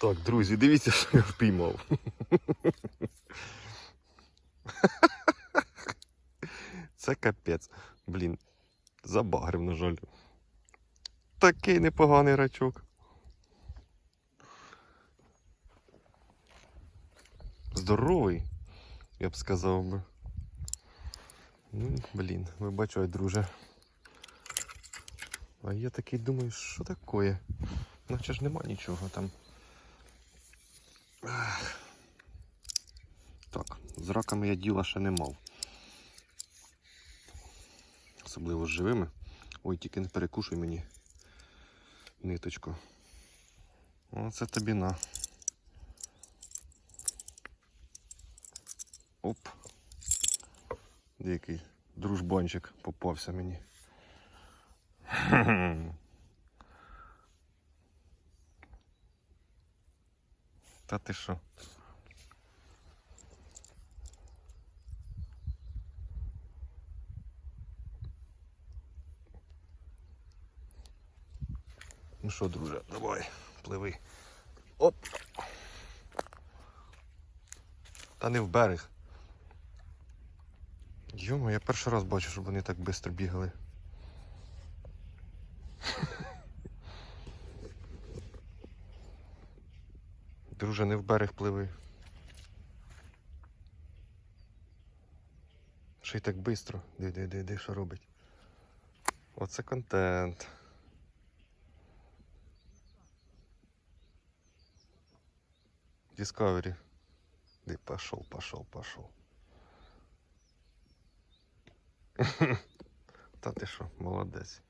Так, друзі, дивіться, що я впіймав. Це капець. Блін, забагрив, на жаль. Такий непоганий рачок. Здоровий, я б сказав би. Ну, блін, вибачай, друже. А я такий думаю, що таке? Наче ж нема нічого там. Так, з раками я діла ще не мав. Особливо з живими. Ой, тільки не перекушуй мені ниточку. Оце тобі на. Оп. Деякий дружбанчик попався мені. Та ти що? Ну що, друже, давай, пливи. Оп. Та не в берег. Йомо, я перший раз бачу, щоб вони так швидко бігали. Друже, не в берег пливи. Ще й так швидко. Диви, диви, диви, що робить. Оце контент. Discovery. Ды пошел, пошел, пошел. Та ти що, молодець.